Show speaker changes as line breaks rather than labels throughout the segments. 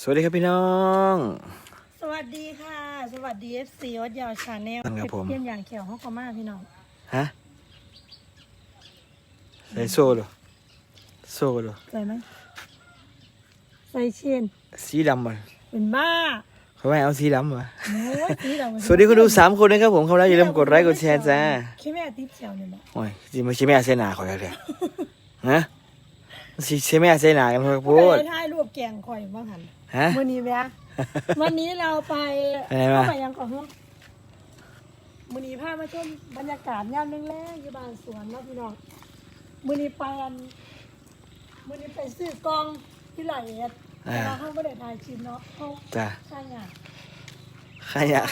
สวัสดีครับพี่น้อง
สวัสดีค่ะ สวัสดี FC วัดยาวชาแนล
ครับผม
เยี่ยมอย่างเขียวห้องกมาพี่น้อง
ฮะใส่โซ่ดูโซ่ดู
ใส่ไหมใส่เชน
สีดำมัน
เป็นบ้า
เขาไม่เอาสีดำมา
โอ้ยสีดำ
สวัสดีคุณดูสามคนนะครับผมเข้าแล้วอย่าลืมกดไลค์กดแชร์จ้า
แค่แม่ติดเขียวเนี่ยบอก
โอ้ยจริงไม่ใช่แม่เส้นหนาขอยเลยฮะสิใช่แม่เส้นหนากันพอพูด
ไปถ่ายรูปแกงข่อยบ้างหัน
ฮะ
วันนี้แม่วันนี้เราไป
ไปไหนมา
ไปยังก่อนฮะวันนี้พามาชมบรรยากาศยามแรงๆที่บ้านสวนเนาะพี่น้องวันนี้ไปอันวันนี้ไปซื้อกองที่ไหลเอ็ดแต่ว่าเขาไม่ได้ถ่ายคลิปเนาะเขา
จ้า
ใช่ไง
ใครอยาก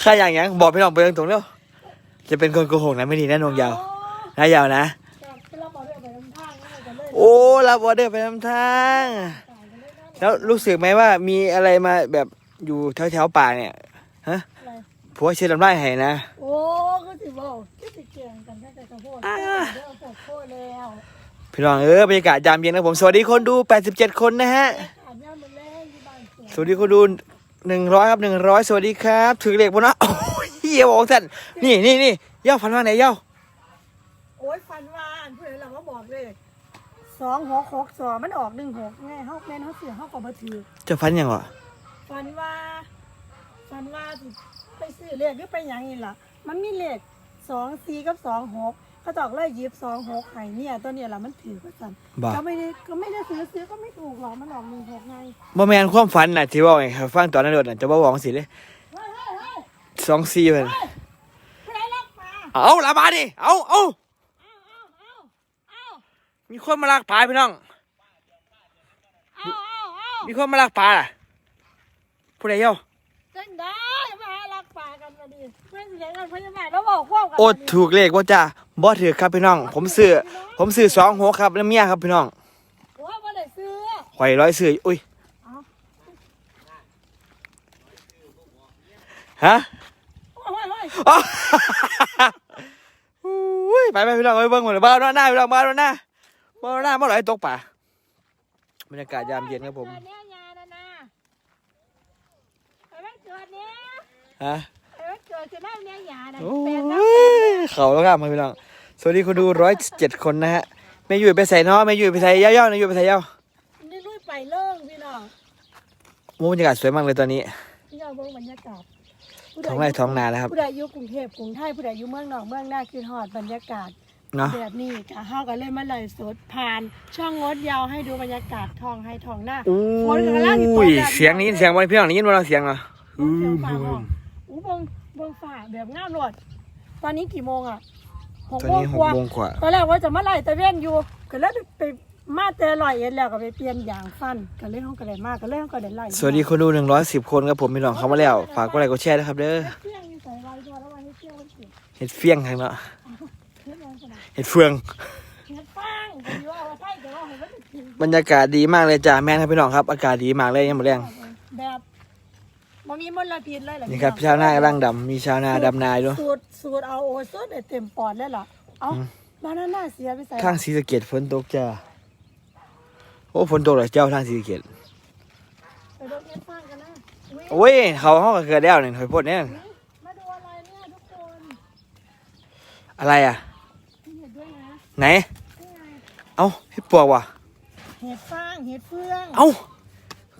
ใครอยากหยังบอกพี่น้องไปตรงๆเร็วจะเป็นคนโกหกนะไม่ดีนะนงยาวนะยาวนะ
ไปรับออเดอร์ไปน้ำทางง่ายกันเลย
โอ้รับออเดอร์ไปทำทาง
จ่ายกันเลยนะ
แล้วรู้สึกไหมว่ามีอะไรมาแบบอยู่แถวแถวๆป่าเนี่ยฮะ
อะไร
ผัวเชื่อลำไส้ให้นะ
โอ้ก็สิบอกก็สิเกี่ยงกันแค่แต่กระโพด
อ่า
เด้อปวดโคตรแล้ว
พี่น้องเออบรรยากาศยามเย็นนะผมสวัสดีคนดู 87 คนนะฮะ
อาบน้ำมันแรงที่บ้านสวน
สวัสดีคนดู100ครับ100สวัสดีครับถึงเลขพวกนะโอ้ยเฮียบอกท่านนี่นี่นี่เย่าฝันว่าไหนเย่า
โอ้ยฟันว่าอันเพื่อนเราก็บอกเลย สองหกหกสองมันออกหนึ่งหกไงเขาแม่นเขาเสียเขาก็มาถือ
จะฝันยังวะ
ฟันว่าฟันว่าสิไปซื้อเลขหรือไปหยังนี่ล่ะ มันมีเลขสองสี่กับสองหกเขาตอกเลยหยิบสองหกไห้เนี่ยตัวเนี่ยล่ะมันถือก็สั่น
บอก
ก็ไม่ได้ก็ไม่ได้ซื้อซื้อก็ไม่ถูกหรอกมันออกหนึ่งหกไง
บ่แมนความฝันน่ะที่ว่าไงครับฟังตอนนั้นโดดน่ะจะบ่หวังสิเลย
เฮ้ยเฮ้ยเฮ้ย
สองสี่เพิ่น
ผู้ใดลักมา
เอาละมาดิเอาเอา
เอาเอาเอาเอา
มีคนมาลักปลาพี่น้อง
เอาเอาเอา
มีคนมาลักปลาล่ะผู้ใดเย่า
จังได้มาหาลักป่ากันมาดิเพื่อนเสียกันพยาบาลแล้วบอกความกัน
โอดถูกเลขว่าจ้าบ่ถือครับพี่น้อง ผมซื้อผมซื้อสองหกครับแล้วเมียครับพี่น้อง
ว่าบ่ได้ซื้อ
ข่อยร้อยซื้ออุ้ย
เอา
ฮะ
โอ้ยโอ้ย
อ้าวอุ้ยไปไปพี่น้องไปเบิ่งหมดเลยบ้านหน้าพี่น้องบ้านหน้า บ้านหน้าบ่ไหลตกป่าบรรยากาศยามเย็นครับผม
เกิดเนี่ยยานะนะไอ้มันเกิดเนี่ย
ฮะ
ไอ้มันเกิดจะได้เนี่ยยานะ
โอ้
แปลงน้
ยเขาแล้วครับพี่น้อง สวัสดีคนดูร้อยเจ็ดคนนะฮะไม่อยู่ไปใส่เนาะไม่อยู่ไปใส่เย่าๆนะอยู่ไปใส่เย่าำ
นี่ลุยไปเลิ่งพี่น้อง
โอ้บรรยากาศสวยมากเลยตอนนี้
พี่น้องเบิ่งบรรยากาศผู้ใด
ท้องไร่ท้องนาแล้วครับ
ผู้ใดอยู่กรุงเทพกรุงไทยผู้ใดอยู่เมืองนอกเมืองหน้าคือฮอดบรรยากาศ
เนาะ
แบบนี้กะเฮาก็เลยมาไล่สดผ่าน ช่องงดยาวให้ดูบรรยากาศทองให้ทองหน้า
โอ้
ฝนกำลังสิตก
ย
แล้ว
เสียงนี้เสียงวันพี่น้องได้ยินว่าเราเสียงเหรอ
เบิ่งเสียงฟ้าห้องอู้เบิ่งเบิ่งฟ้าแบบงามโลดตอนนี้กี่โมงอะหก
ตอน
โมง
นี้ห
ก
ก
ว่า
โมงกว่า
ตอนแรกว่าจะมาไล่ตะเวนอยู่ก็เลยไปมาแต่ลอยเอ็ดแล้วก็ไปเปลี่ยนยางฟันก็เลยห้องก็ได้มากก็เลยห้องก็ได้ไล่
สวัสดีคนดูหนึ่งร้อยสิบคนครับผมพี่น้องเข้ามาแล้ว ฝากกดไลค์กดแชร์นะครับเด้อ
เที่ยงนี่ใส่ไว้ตัวแล้ววันนี้เที่ยงวันเกิด
เห็ดเฟี้ยงทางเนาะ
เห็
ดเฟือง
เฮ็ดฟางก็อยู่ว่าใช่แต่ว่าเห็นว่าจะกิน
บรรยากาศดีมากเลยจ้าแม่นครับพี่น้องครับ อากาศดีมากเลยยังหมดแรง
แบบมันมีมลพิษเลยเหรอ
นี่ครับชาวนากำลังดำมีชาวนาดำนาด้วย
สูตรสูตรเอาโอโซนเต็มปอดเลยเหรอเอ้าบ้านนั้นน่าเสียไปใส่
ทางศรีสะเกดฝนตกจ้าโอ้ฝนตกเหรอเจ้าทางศรีสะเกด
ไปโดนเฮ็ดฟางกันนะอุ๊ย
โอ้ยเขาห้องก็เกิดแล้วเนี่ยถอยพดเนี่ย
มาดูอะไรเนี่ยทุกคน
อะไรอะ
มีเห็ดด้วยนะ
ไหน
นี่ไง
เอ้าเห็ดปวกว่ะ
เห็ดฟางเห็ดเฟือง
เอ้า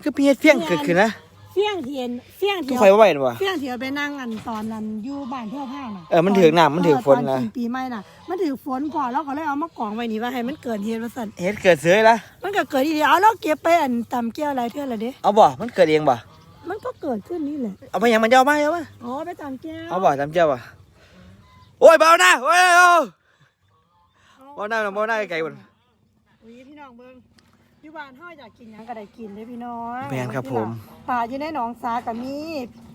ก็มีเห็ดเฟี้ยงเกิดขึ้นนะ
เฟี้ยงเทียนเฟี้ยง
ทุ
เที
ก
ย
ใครว่าไหวหรอวะ
เฟี้ยงเทียนไปนั่งอันตอนนั้นอยู่บ้านเที่ยวผ้าน่ะ
เออมันถือน้ำมันถือฝนนะ
เตอปีใหม่น่ะ มันถือฝนพอแล้วก็เลยเอามากองไว้นี่ว่าให้มันเกิดเหตุว่าสั่น
เห็ดเกิดเสือละ
มันก็เกิดอีเดียวเอาแล้วเก็บไปอันตำเกี้ยวอะไรเท่าไหร่เด้
เอาบ่ มันเกิดเองบ่
มันก็เกิดขึ้นนี่แหละ
เอาไปยังมันจะเอามาเอามา
อ๋อไปตำเกี้ยว
เอาบ่จำเจ้าบ่ โอ้ยเบาหน้าโอ้ยเอาเบาหน้าเบาหน้าไกลๆบ่
อุ้ยพี่น้องเบิ่งอยู่บ้านเฮาอยากกินหยังก็ได้กินเด้พี่น้อง
แม่นครับผม
ป่าอยู่ในหนองสากับมี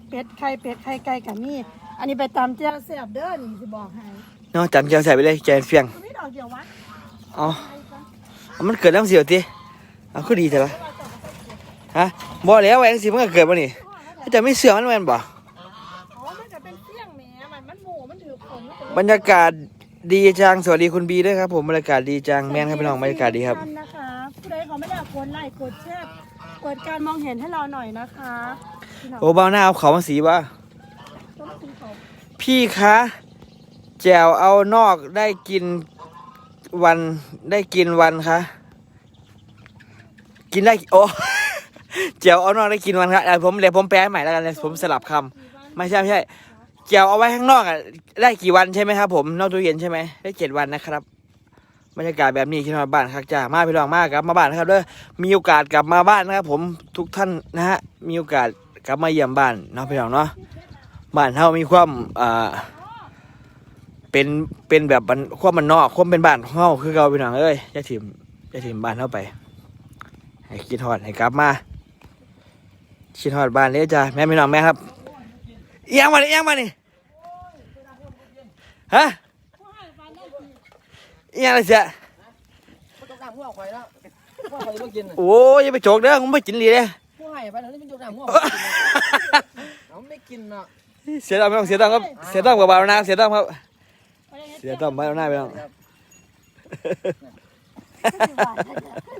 เป็ดไข่เป็ดไข่ไก่กับมี อันนี้ไปตำเจ้าแซ่บเด้อนี่สิบอกให้
เนาะจำเจ้าใส่ไปเลยแกนเฟียง
มันมีดอกเดียววะ
เอา
ไอ้ซะ
เอามันเกิดน้ำเสียวติเอาคือดีแต่ละฮะบ่แล้วแหวงสิมันก็เกิดบ่นี่ถ้าจะไม่เสือมันแม่นบ่
อ๋อมันก็เป็นเสี้ยงแหมมันมันหมูมันถือผลมันก็เลย
บรรยากาศ ดีจัง สวัสดีคุณบีด้วยครับผมบรรยากาศดีจังแม่นครับพี่น้องบรรยากาศดีครับ
ท่นนะคะผู้ใดเขาไม่ได้กดไลค์กดแชร์เปิดการมองเห็นให้เราหน่อยนะคะพี่น้อง
โอ้เบาหน้าเอาเขามาสีวะ
ต้องสีเขา
พี่คะแจวเอานอกได้กินวันได้กินวันคะกินได้โอ้ แจวเอานอกได้กินวันครับเดี๋ยวผมเดี๋ยวผมแปลให้ใหม่แล้วกันเลยผมสลับคำไม่ใช่ไม่ใช่ แจวเอาไว้ข้างนอกอะได้กี่วันใช่ไหมครับผมนอกตู้เย็นใช่ไหมได้เจ็ดวันนะครับบรรยากาศแบบนี้ที่นอนบ้านครับจ้ามาพี่น้องมากครับมาบ้านนะครับเด้อมีโอกาสกลับมาบ้านนะครับ ผมทุกท่านนะฮะมีโอกาสกลับมาเยี่ยมบ้านเนาะพี่น้องเนาะบ้านเฮามีความอ่าเป็นเป็นแบบมันความมันนอกความเป็นบ้านของเฮาคือเราพี่น้องเอ้ยจะถิ่มจะถิ่มบ้านเฮาไป ให้คิดฮอดให้กลับมาคิดฮอดบ้านเลยจ้าแม่พี่น้องแม่ครับ เอียงมาดิเอียงมาดิฮะเอียงอะไรเสีย
มันจกน้ำหัวข่อยแล้วหัวข่อยบ่กินน่ะ
โอ้ยอย่าไปโจกเด้อผมไม่กินเลยเด้อ
หัวไห้ไปแล้วนี่มันจกน้ำหัวข่อยกินน่ะเอาไม่กินเนาะ
เสียดายไม่ต้องเสียดายครับเสียดายกับบาร์นาเสียดายครับ เสียดายบาร์นาไปน้อ ง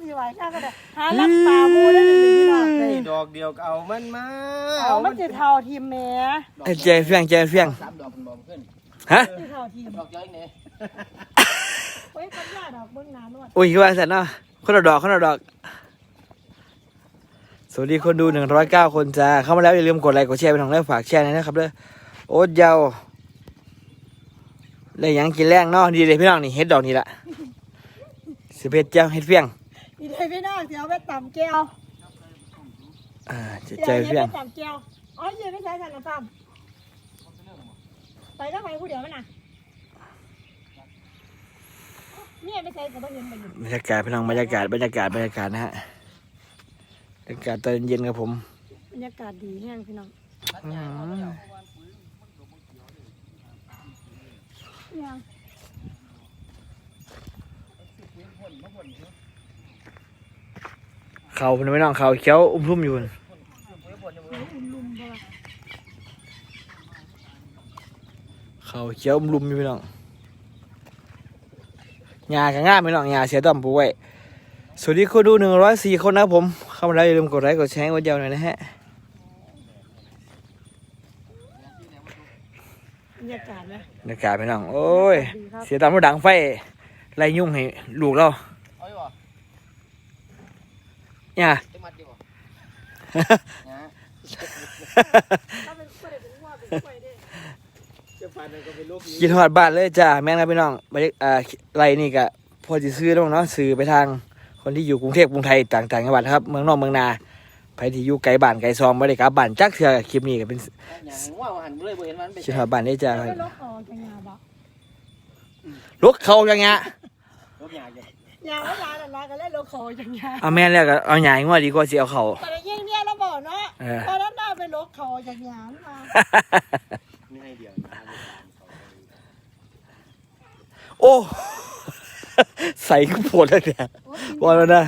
พี่ไหวข้าก็ได้หาลักปลาบูได้หนึ่งพี่น้อง
ได้ดอกเดียวก็เอามันมา
เอามันจะเท่าทีมแม่
ไอ้เจเฟียงเจเฟียง
สามดอกคุณบอกขึ้น
ฮะ
จะเท่าทีม
ดอกเดียวอีกเนี่ย
เฮ้ยปัญญาดอกเบื้องหน้านวด
อุ้ยคือว่าเสร็จเนาะคนละดอกคนละดอกสวัสดีคนดูหนึ่งร้อยเก้าคนจ้าเข้ามาแล้วอย่าลืมกดไลค์กดแชร์เป็นของแรกฝากแชร์หนะครับเด้อโอ๊ตเยาวได้หยังกินแรงเนาะดีเลยพี่น้องนี่เฮ็ดดอกนี่ละ สิเพชรเจ้าเฮ็ดเฟียง
นี่เลยพี่น้องเดี๋ยวเอาไปต่ำแก้ว
อ่าเจะ
เดี๋ยว
ใจ
เอา
เฟียง
ไปต่ำแก้วอ๋อเดี๋ยวไม่ใช่สันน้ำตาลไปก็ไปผู้เดียวมันน่ะเนี่ยไม่ใช่ก็ต้องเห็นไปอยู่
บรรยากาศพี่น้องบรรยากาศบรรยากาศบรรยากาศนะฮะบรรยากาศตอนเย็นครับผม
บรรยากาศดีแห้งพี่น้อง
อืม
ยัง
เขาเป็นพี่น้องเขาเขียวอุ้มทุ่มอยู่พุ่น
อุ่นลุมเพราะว่า
เขาเขียวอุ้มลุมอยู่พี่น้องหญ้าก็ง่ายพี่น้องหญ้าเสียต้อมปลูกไว้สวัสดีคนดูหนึ่งร้อยสี่คนนะครับผมเข้ามาแล้วอย่าลืมกดไลค์กดแชร์กดเดียวหน่อยนะฮะ
บรรยากาศนะ
บรรยากาศพี่น้องโอ้ยเสียตามรถดังไฟ ไล่ยุ่งให้ลูกเรา
เอาอยู่บ่
เนี่ย
จะมัดอยู่บ่นะ
ถ้าเป็นผู้ใดเป็นว่าเป็นผู้ใดได้
จะฟันก็เป็นลูก
กินหอดบ้านเลยจ้าแม่นครับพี่น้องบรรยากอ่าไรนี่ก็พอจะซื้อแล้วเนาะซื้อไปทางคนที่อยู่กรุงเทพกรุงไทยต่างๆจังหวัดครับ เมืองนอกเมืองนาไปที่อยู่ไกลบ้านไกลซองไม่ได้กลับบ้านจักเถื่อคลิปนี้ก็เป็น
อย่างว่าหันเลยบ่เห็นมันเป็น
คิดหอดบ้านได้จ้า
ไม่ลบออกจากงานบ่
ลุกเขาอย่างเงี้ย
ลู กยากอยู่
ยางแล้วลาแต่ลากันเล่นลบเขาจากงาน
เอาแม่นแล้วก็เอาใหญ่งวดดีกว่าสิเอาเขา
แต่ละยิ่งเนี่ยเราบอกเนาะ
เออ
ตอนนั้นน่าไปลบเขาจากงานมา
มีให้เดียวนะ
โอ้ ใส่ก็ปวดแล้วเนี่ย บอกแล้วนะ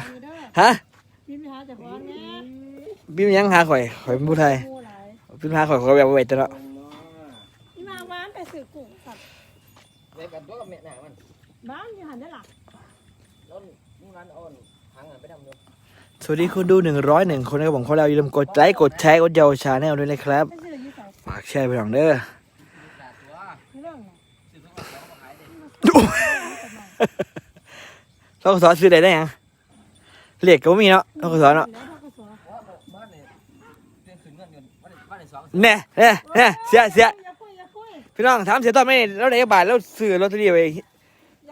ฮะ
พี่ไม่หาแต่พอนแน่
พี่มันยังหาข่อยข่อยเป็นผู้ไทย
มูหลาย
พี่มาหาข่อยข่อยแบบไว้แต่เนาะ
พี่มาบ้านไปสื่อกุ้งสัตว์
เด็กกันตัวกับแม่หน้ามัน
บ้านอยู่หันได้หลัก
แล้วนู่นนั่นอ่อนหางหันไปทำดู
ส วัสดีคนดูหนึ่งร้อยหนึ่งคนนะครับผมเขาเราอย่าลืมกดไลค์กดแชร์กดเยาวชาแนลด้วยนะครับ
ไม่สื่อยี่ใส่
ฝากแชร์ไปหน่อยเด้อ
เรื่องไง
เราสอนซื้อได้ได้ยังเหล็กก็บ่มีเนาะเราสอนเนาะ
แล้วเขาก็สอน
บ้านเนี่ยเดือนขึ้นเงินเดือนบ้านบ้านสอง
แน่แน่แน่เสียเสีย
อย่าคุยอย่าคุย
พี่น้องถามเสียตอนไม่แล้วไหนบาทแล้วซื้อลอตเตอรี่ไป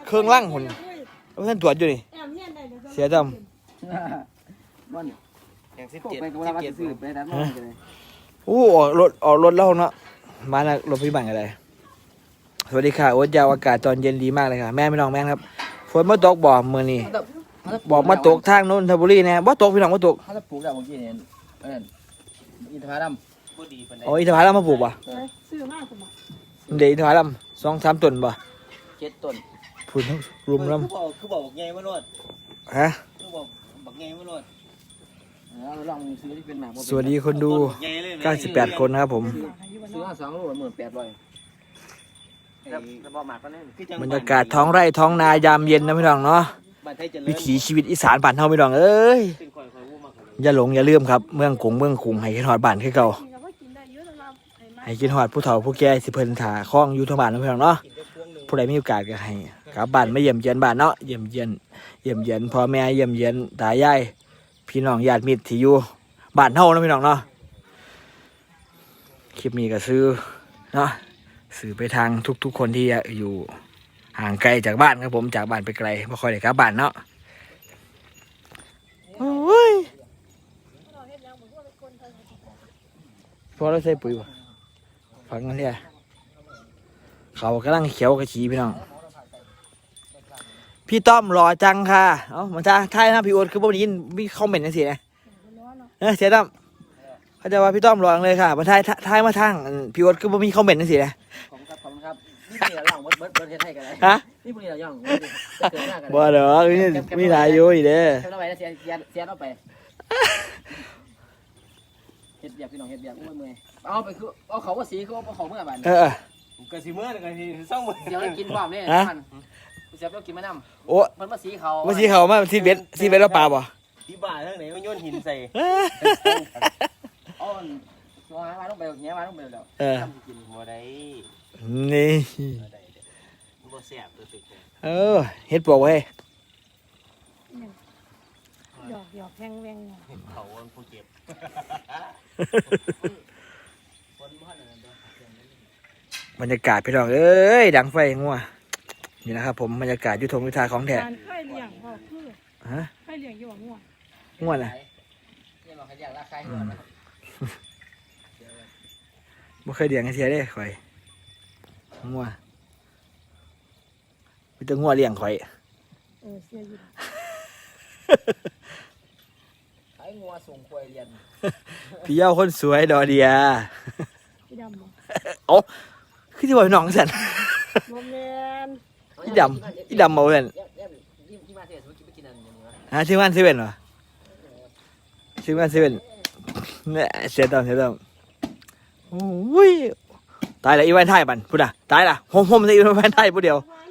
เครื่องล่างหุ่น
อย่าคุย
แล้วท่านตรวจอยู่นี่
แอมเฮียนได้ดี๋วจะ
เสียด
บ้านอย่างสิบ
พวก
เจ็ด
ไปกับเวลาว่า
สิ
จะ
บ
ซื้
เจ็
อ
ด
ไปด้านนอกกันเลย
อู้ออกรถออกรถแล้วเนาะมาแล้วรถพยาบาลกันเลยสวัสดีค่ะโอ๊ตยาวอากาศตอนเย็นดีมากเลยค่ะ แม่พี่น้องแม่ครับฝนมาตกบ่มือนี่บอกมาตกทางนนทบุรีแน่บ่ตกพี่น้องบ่ตก
เขาจะปลูกได้เมื่อกี้เนี่ยเอ็นอินทผลัมบ่ดีปานใด
อ๋ออินทผลัมมาปลูกป่ะ
เอ้ยซื้อมากสมบัติ
เดี๋ยวอินทผลัมสองสามต้นป่ะ
เจ็ดต้น
พูดรุมล
คือบอกคือบอกบักไงมาโลดำ
ฮะ
คือบอกบักไงมาโลด
สวัสดีคนดู
บักไงเลยนะ
98 คนนะครับผม
ซื้อมาสองโลหมื่นแปดร้อย
แล้วแล้วบอกหมากก็เล่นคือจัง
บรรยากาศท้องไร่ท้องนายามเย็นนะพี่น้องเนาะ
บ
บ้านไทยเจริญ
วิถีชีวิตอีสานบ้านเฮาพี่น้องเอ้ย
เป็นคอยคอยวู้มากกว่า
อย่าหลงอย่าลืมครับ เมืองกรุงเมืองกรุงให้คิดฮอดบ้านคือเก่า
กินกับว่ากินได้เยอะสำหรับไอ้ไม้
ให้คิดฮอดผู้เฒ่าผู้แก่สิเพิ่นถ่าคล้องอยู่ทางบ้านเนาะพี่น้องเนาะผู้ใดมีโอกาสก็ให้กลับบ้านมาเยี่ยมเยียนบ้านเนาะเยี่ยมเยียนเยี่ยมเยียนพ่อแม่เยี่ยมเยียนตายาย พี่น้องญาติมิตรที่อยู่บ้านเฮานะพี่น้องเนาะคลิปนี้ก็ซื้อเนาะสื่อไปทางทุก ๆ คนที่อยู่ห่างไกลจากบ้านครับผมจากบ้านไปไกลบ่ค่อยได้กลับบ้านเนาะโอ้ย
เราเฮ็ดแล้วเหมือนว่าเป็นคนไทย
พอเราใส่ปุ๋ยบ่ฟังกันเนี่ยเขากำลังเขียวกระชีพี่น้อง พี่ต้อมรอจังค่ะ เอ้ามันจะท้ายนะพี่โอ๊ตคือบ่ได้ยินมีคอมเมนต์จังซี่นะ
ร้อนเนาะ
เออเสียดำเขาจะว่าพี่ต้อมรอจังเลยค่ะมาท้ายท้ายมาทางอันพี่โอ๊ตคือบ่มีคอมเมนต์จังซี่นะ
ขอบคุณครับขอบคุณครับนี่พวกนี้เราย่องเบิร์ดเบิร์ดเบิร์ดเทศให้กันเลย
ฮะ
นี่พวกนี้เราย่องจะเกิดหน้ากัน
บ่เด้อมีมีหลายอยู่อีเด้อ
เท่าไหร่นะเสียเสียเสียเอาไปเฮ็ดเบียกพี่น้องเฮ็ดเบียกอุ้ยเมื่อยเอาไปคือเอาเขาว่าสีเขาเอาเขาเมื่อบ้าน
เออเออ
กระสีเมื่อกันทีเศร้าเมื่อ
เสียวให้กินความเนี่ย
ฮะ
มัน เสียวไปกินมะน
โอ้ำ
มันมาสีเขา
เมื่อกี้เขามาซีเบ็ดซีเบ็ดแล้วปลาบ่
ที่บ้านทั้งไหนก็โยนหินใส่
เอาตัวหามาต้องไปแง่มาต้องไปแล้ว
เออ
ทำกินหัวได้
นี่
หัวได้มันบ่แซ่บตัวสึกเลย
เออเฮ็ดปวกไว้
หยอกหยอกแพงแวง
เขาวันผู้เจ็บ
บรรยากาศพี่น้องเอ้ยดังไฟงัว นี่นะครับผมบรรยากาศยุทธงยุทธาของแท้
การค่อยเลี้ยงพ่อคือ
ฮะ
ค่อยเลี้ยงอยู่หัว
งัวน่ะ
นี่เราขยันราคาให้ด้วยนะ
บ่เคยเลี้ยงกันเทียเด้ข่อยงัวมีแต่งัวเลี้ยงข่อย
เออเสียอยู่
ไอ้งัวส่งควายเรียน
พี่เย้าคนสวยดอเดีย
พี่ดำบ่
โอ้คือที่บอกน้องสัน
โมเมน
อีดำอีดำมาเว้น
ที่มาเทศไปกิน
ฮะชื่อมันเซเว่นเหรอชื่อมันเซเว่นเนี่ยเสียดำเสียดำโอ้ยตายละอีวันไทยบันพูดอะตายละโฮมโฮมจะอีวันไทยผู้เดียว
วาน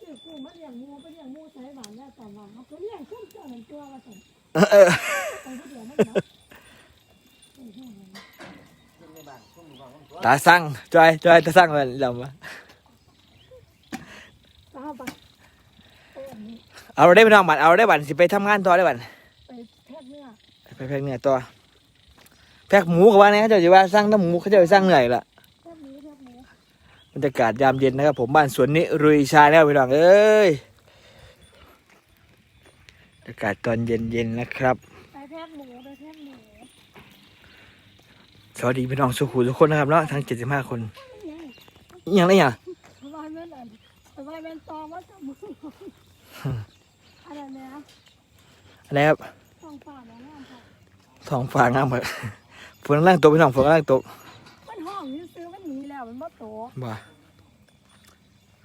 คือกูมาเลี้ยงงูไปเลี้ยงงูใส่หวานแล้วแต่ว่ายผู้เดียวไม่เนาะ
ในบ้านช่วงนี้บ้านตัว
ตาสั่งจอยจอยตาสั่งมันดำวะ
ตาไปโอ้อันนี้
เอาได้ไปน้องบันเอาได้บันสิไปทำงานต่อได้บัน
ไปแพทย์เนื้อ
ไปแพ็กเนื้อต่อแพ็กหมูกับว่าเนี่ยเขาจะว่าสร้างน้ำหมูเขาจะไปสร้างเหนื่อยละ
แพทย์นี้แพทย์นี้
บรรยากาศยามเย็นนะครับ ผมบ้านสวนนี้รุยชาแล้วพี่น้องเอ้ยบรรยากาศตอนเย็นๆนะครับ
ไปแพทย์หมูไปแพทย์หมู
สวัสดีพี่น้องสุขุทุกคนนะครับเนาะทั้ง75คน
ยัง
อหย่างไรอย่าง
สบายแม่นอันสบายแม่นตอว่าจับมือ อะไรเนี่ย
อะไรครับ
ต้องป่าแล้วงามค่ะ
ท้องฟ้างามครับฝนกำลังตกพี่น้องฝนกำลังตก
มันห้องนี่ซื้อมันหนีแล้วมันบ่โต
บ่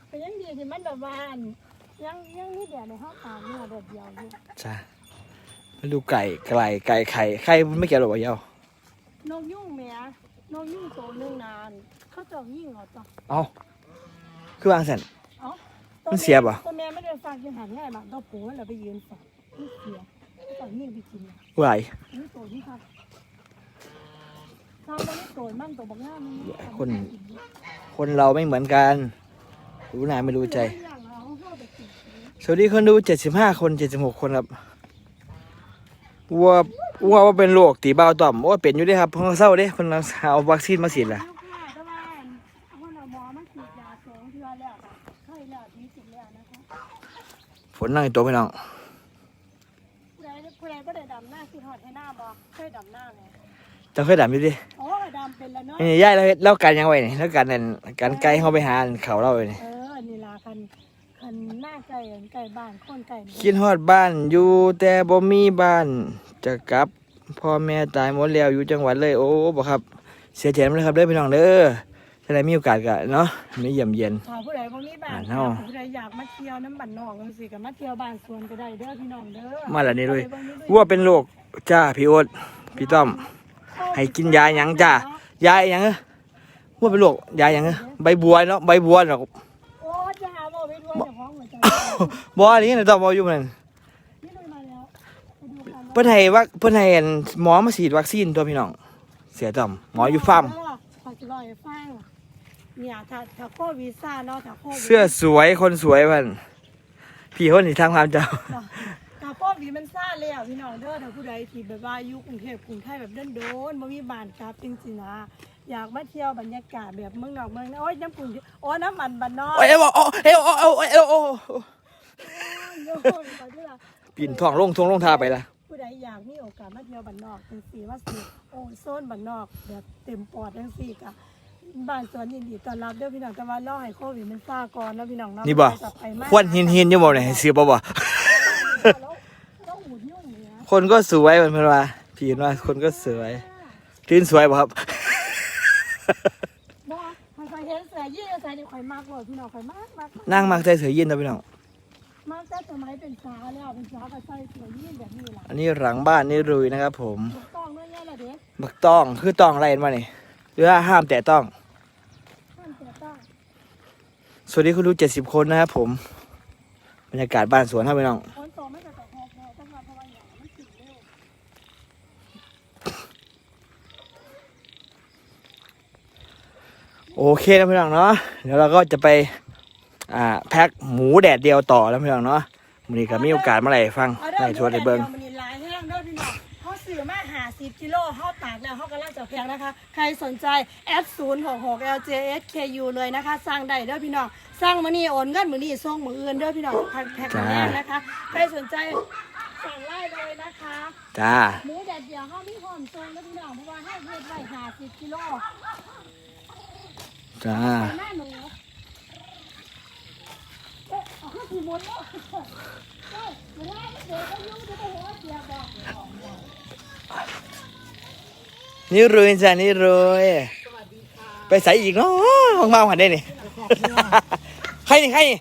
แต่ยังดีที่มันแบบว่าอันยังยังนี่เดี๋ยวในห้องตาเนื้อเด็ดเดียวอยู่
จ้ามาดูไก่ไก่ไก่ไข่ไข่มันไม่เกี่ยวหรอกวะเยา
นกยุ่งแม่นกยุ่งตัวหนึงนาน เขาเจะยิ่งเหรอจ้ะ
เอาคือวางสัน
เอ้า
มันเสียบ่
ตัวแม่ไม่ได้ฝากยังหันง่ายบางตัวปูเราไปยืนฝากมันเสียตอนยิ่งไปกิน
ไหว
นี่ตัวที่ครับถ้ามันไม่โกรธมันตัวบักง่ายมันไม่
คน คนเราไม่เหมือนกัน รู้หนาไม่รู้ใจ
อย่างเราเข้าไปกิน
สวัสดีคนดู75คน76คนครับวัววัวว่าเป็นโรคตีเบาต่อมว่าเป็นอยู่เด้ครับเพิ่งเศร้าเด้เพิ่นเอาวัคซีนมาฉีดล่ะ
ลูกค้าตะวันเอาคนเอาหมอมาฉีดยาสองเทื่อแล้วค่ะไข้แล้วดีสุดแล้วนะคะ
ฝนนั่งอยู่ตัวพี่น้อง
ผู้ใดผู้ใดก็ได้ดำหน้าคือหอดให้หน้าบ่เคยดำหน้าไหม
เจะเคยดำอยู่ดิ
โอ้ดำเป็นแล้วเนาะ
นี่ย่ายเราเฮ็ดเรากันยังไว้นี่แล้วกันนั่นกันไกลเขาไปหาเขาเราเลยนี่
เออนี่ล่ะคันคันหน้าไก่ไก่บ้านคนไก่นี่
คิดฮอดบ้านอยู่แต่บ่มีบ้านจะกลับพ่อแม่ตายหมดแล้วอยู่จังหวัดเลยโอ้บ่ครับ เสียใจมากเลยครับเด้อพี่น้องเด้อ ถ้าได้มีโอกาสก็เนาะไม่เยี่ยมเยียน
ถ้าผู้ใดบ่มีบ้าน
อ่าเนาะ
ผู้ใดอยากมาเที่ยวน้ำบ้านนอกจังซี่ก็มาเที่ยวบ้านสวนก็ได้เด้อพี่น้องเด้อ
มาแล้วนี่เลย
ผู้ใดบ่มี
วัวเป็นโรคจ้าพี่โอ๊ตพี่ต้อม ให้กินยาหยังจ้ายาหยังเอ้อวัวเป็นโรคยาหยังเอ้อใบบัวเนาะใบบัวเนาะ
โอ้ยอย่าหาบ่ไปดูว่าจะฟ้องหัวใจ
บออันนี้นะตอบบออยู่มัน
นี่เลยมาแล้วไปดูกัน
เพื่อนให้ว่าเพื่อนให้อันหมอมาฉีดวัคซีนตัวพี่น้อง เสียจอมหมออยู่ฟาร์ม
ขอจะลอยฟัง เนี่ยถ้าถ้าโควิดซ่าเนาะถ้าโควิด
เสื้อสวยคนสวยมันพี่คนนี้ทางความเจ้า
ถ้าโควิดมันซ่าแล้วพี่น้องเด้อถ้าผู้ใดที่แบบว่าอยู่กรุงเทพกรุงไทยแบบโดนๆบ่มีบ้านกลับจริงๆนะอยากมาเที่ยวบรรยากาศแบบเมืองนอกเมืองนาโอ้ยน้ำกรุงเทพโอ้ยน้ำมันบ้านนอก
โอ้ยเอ้ยบอกเอ้ยโอ้ยเอ้ยโอ้ยโอ้ย
โยนไปที่ละ
ปีนท้องลงทงลงทาไปละ
ผู้ใดอยากมีโอกาสมาเที่ยวบ้านนอกจังซี่ว่าสิโอ้โซนบ้านนอกแบบเต็มปอดจังซี่กะ บ้านสวนยินดีต้อนรับเด้อพี่น้องแต่ว่ารอให้โควิดมันซาก่อนเนาะพี่น้องเนาะ
นี่บ่
จะไปมาก
ควนหินหินอยู่บ่เนี่ยให้ซื้อบ่บ่
แล้วแล้วหูยุ่งเนี่ย
คนก็สวยมันเพิ่นว่าพี่เห็นว่าคนก็สวยตื่นสวยบ่ครับ
บ่มันเคยเห็นเสือยี่ใส่นี่ข่อยมากเลยพี่น้องข่อยมากมาก
นั่งมักใจเสือยินตัวพี่น้อง
มากแต่สมัยเป็นสาวแล้วเป็นสาวก็ใส่เสือยี่แบบนี้ล่ะ
อันนี้หลังบ้านนี่รุยนะครับผม
ถูกต้องด้วยเนี่ยแหละเด็ก
บักต้องคือต้องอะไรมาเนี่ยหรือว่าห้ามแต่ต้อง
ท่านเสือต้อง
สวัสดีคุณดูเจ็ดสิบคนนะครับผม บรรยากาศบ้านสวนครับพี่น้อง
คนโตไม่จะตกหอบหอบต้องมาเพราะว่าอย่างมันติดเร็ว
โอเคนะพี่น้องเนาะเดี๋ยวเราก็จะไปอ่าแพ็คหมูแดดเดียวต่อแล้วพี่น้องเนาะวันนี้ก็มีโอกาสมาไหลฟังไหล
เด้
ชวนในเบิง้
ง 80 กิโลเข้าตากแล้วเข้ากำลังจะแพงนะคะ ใครสนใจ F 0 6 6 L J S K U เลยนะคะสร้างได้เด้อพี่น้องสร้างมือนี่โอนเงินมือนี่ส่งมืออื่นเด้อพี่น้องแพ็คแพงแรกนะคะ ใครสนใจสั่งไล่เลยนะคะ
จ้า
หมูแดดเดียวเข้ามีหอมทรงเด้อพี่น้องเพราะว่าให้เพื่อนไว้50 กิโล
จ้า
หน้าขึ้นมุนเนาะเฮ้ยเดี๋ได้เดี๋ยวก็ยุ่งเดี๋ยวก็หัวเสียบอก
นี่รุยจ้านี่รุยไปใส่อีกเนาะห้องเมาหันได้นี่ใครนี่ใครนี่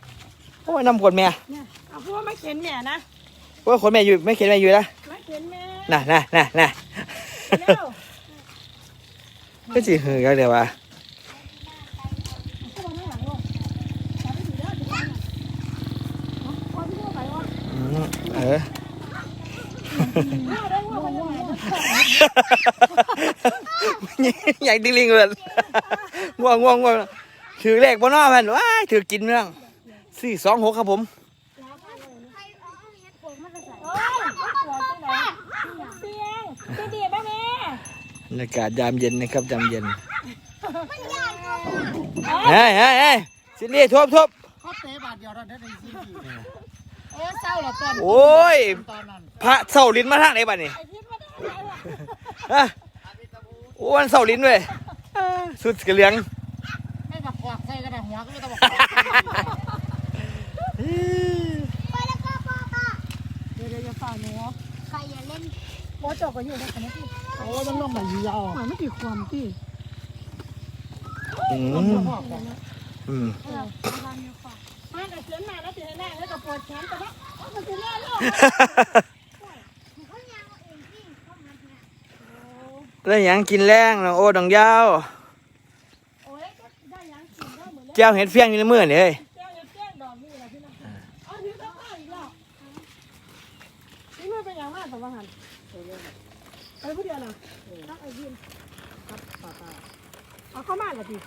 โอ้ยนำขวดแม่
เนี่ยเอาเพราะว่าไม่เข็นแม่นะ
โอ้ยขวดแม่อยู่ไม่เขียนแม่อยู่แล้ว
ไม่เข็นแม่
น่ะน่ะน่ะน่ะ
เร็ว
ก็จีหือกันเดี๋ยววะ
เข้ามาข้างหลังลูกจับไปถือเด้อ ถือไว้น่ะเอาพอที่เข้าไปวะ
อืมเออ
เอาได้ว่ามันยังไงนะ
อยากดิลิงเลยง่วงง่วงง่วงถือเลขบนน้อพันว้ายถือกินเรื่องสี่สองหกครับผม
โอ้ยปวดจังไหนเสียงจะดีป่ะแม่
บรรยากาศยามเย็นนะครับยามเย็นเฮ้ยเฮ้ยเฮ้ยสินี่ทบทบ
เขาเตะบาทเดียวเราได้ในซีดีเอ้เศร้าเหรอตอน
โอ้ย
ตอนนั้น
พระเสาลิ้นมาทางไหนบ้านี่ โอ้วันเสาลิ้นเว้ยเอ้อสุดกระเหลียง
ไม่บักกวักใส่กระดาษหัวก็ไม่ต้องบัก
เดี๋ยวเดี๋ยวจะฝ่าหนู
ใครอย่าเล่น
โอ้จบกันอยู่ในคณะที่
โอ้ต้องลงมายีเอา
หมายไม่กี่ความที่
อืมอืม
เออบ้านเนี่ยฝ่ามาแต่เสียงมาแล้วเสียงแน่แล้วก็ปวดแขนแต่ว่าเอามันจะแน่แล้ว
เขายาวเองที่เขามาเนี่ย
แล้วหยังกินแรงน้องโอ้ดองยาว
โอ้ยก็ได้ยังกินได้เหมือนแล้ว
แจ้วเห็ดเฟี้ยงอยู่ในมือนี่เฮ้ย
แก้วแก้วดอกนี่แหละพี่น้องเอาถือตะกร้าอีกแล้วนี่มันเป็นอย่างมากแต่ว่าหันไปผู้เดียวเหรอนักไอ้ยินเอาเข้ามาเหรอพี่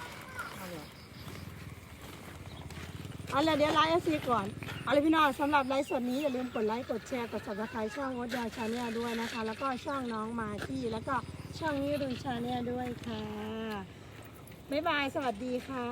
เอาเลยเดี๋ยวไลฟ์ซีก่อนเอาเลยพี่น้องสำหรับไลฟ์สดนี้อย่าลืมกดไลค์กดแชร์กด subscribe ช่องวดยาชาแนลด้วยนะคะ แล้วก็ช่องน้องมาที่แล้วก็ ช่องนี้รุนชาแนลด้วยค่ะ บ๊ายบาย สวัสดีค่ะ